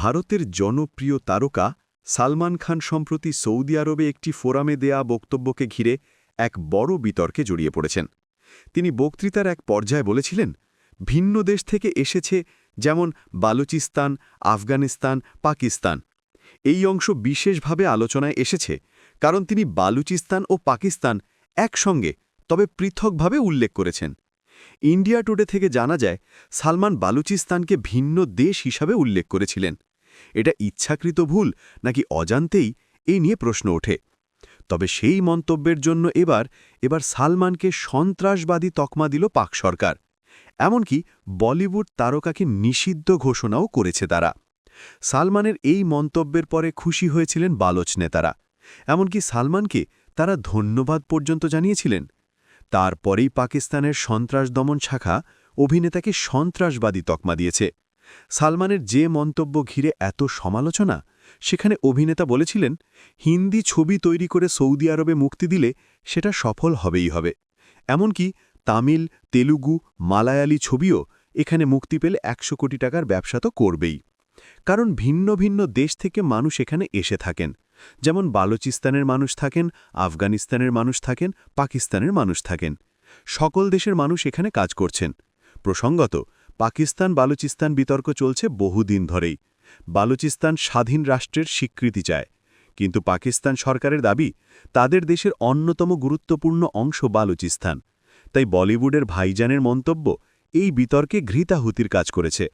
ভারতের জনপ্রিয় তারকা সালমান খান সম্প্রতি সৌদি আরবে একটি ফোরামে দেয়া বক্তব্যকে ঘিরে এক বড় বিতর্কে জড়িয়ে পড়েছেন। তিনি বক্তৃতার এক পর্যায়ে বলেছিলেন, ভিন্ন দেশ থেকে এসেছে যেমন বালুচিস্তান, আফগানিস্তান, পাকিস্তান। এই অংশ বিশেষভাবে আলোচনায় এসেছে, কারণ তিনি বালুচিস্তান ও পাকিস্তান একসঙ্গে, তবে পৃথকভাবে উল্লেখ করেছেন। ইন্ডিয়া টুডে থেকে জানা যায়, সালমান বালুচিস্তানকে ভিন্ন দেশ হিসাবে উল্লেখ করেছিলেন। এটা ইচ্ছাকৃত ভুল নাকি অজান্তেই এই নিয়ে প্রশ্ন ওঠে। তবে সেই মন্তব্যের জন্য এবার এবার সালমানকে সন্ত্রাসবাদী তকমা দিল পাক সরকার। এমনকি বলিউড তারকাকে নিষিদ্ধ ঘোষণাও করেছে তারা। সালমানের এই মন্তব্যের পরে খুশি হয়েছিলেন বালোচ নেতারা। এমনকি সালমানকে তারা ধন্যবাদ পর্যন্ত জানিয়েছিলেন। তারপরেই পাকিস্তানের সন্ত্রাস দমন শাখা অভিনেতাকে সন্ত্রাসবাদী তকমা দিয়েছে। সালমানের যে মন্তব্য ঘিরে এত সমালোচনা, সেখানে অভিনেতা বলেছিলেন, হিন্দি ছবি তৈরি করে সৌদি আরবে মুক্তি দিলে সেটা সফল হবেই হবে। এমনকি তামিল, তেলুগু, মালায়ালি ছবিও এখানে মুক্তি পেলে একশো কোটি টাকার ব্যবসা তো করবেই। কারণ ভিন্ন ভিন্ন দেশ থেকে মানুষ এখানে এসে থাকেন। যেমন বালুচিস্তানের মানুষ থাকেন, আফগানিস্তানের মানুষ থাকেন, পাকিস্তানের মানুষ থাকেন। সকল দেশের মানুষ এখানে কাজ করছেন। প্রসঙ্গত, পাকিস্তান বালুচিস্তান বিতর্ক চলছে বহুদিন ধরেই। বালুচিস্তান স্বাধীন রাষ্ট্রের স্বীকৃতি চায়। কিন্তু পাকিস্তান সরকারের দাবি, তাদের দেশের অন্যতম গুরুত্বপূর্ণ অংশ বালুচিস্তান। তাই বলিউডের ভাইজানের মন্তব্য, এই বিতর্কে ঘৃতাহুতির কাজ করেছে।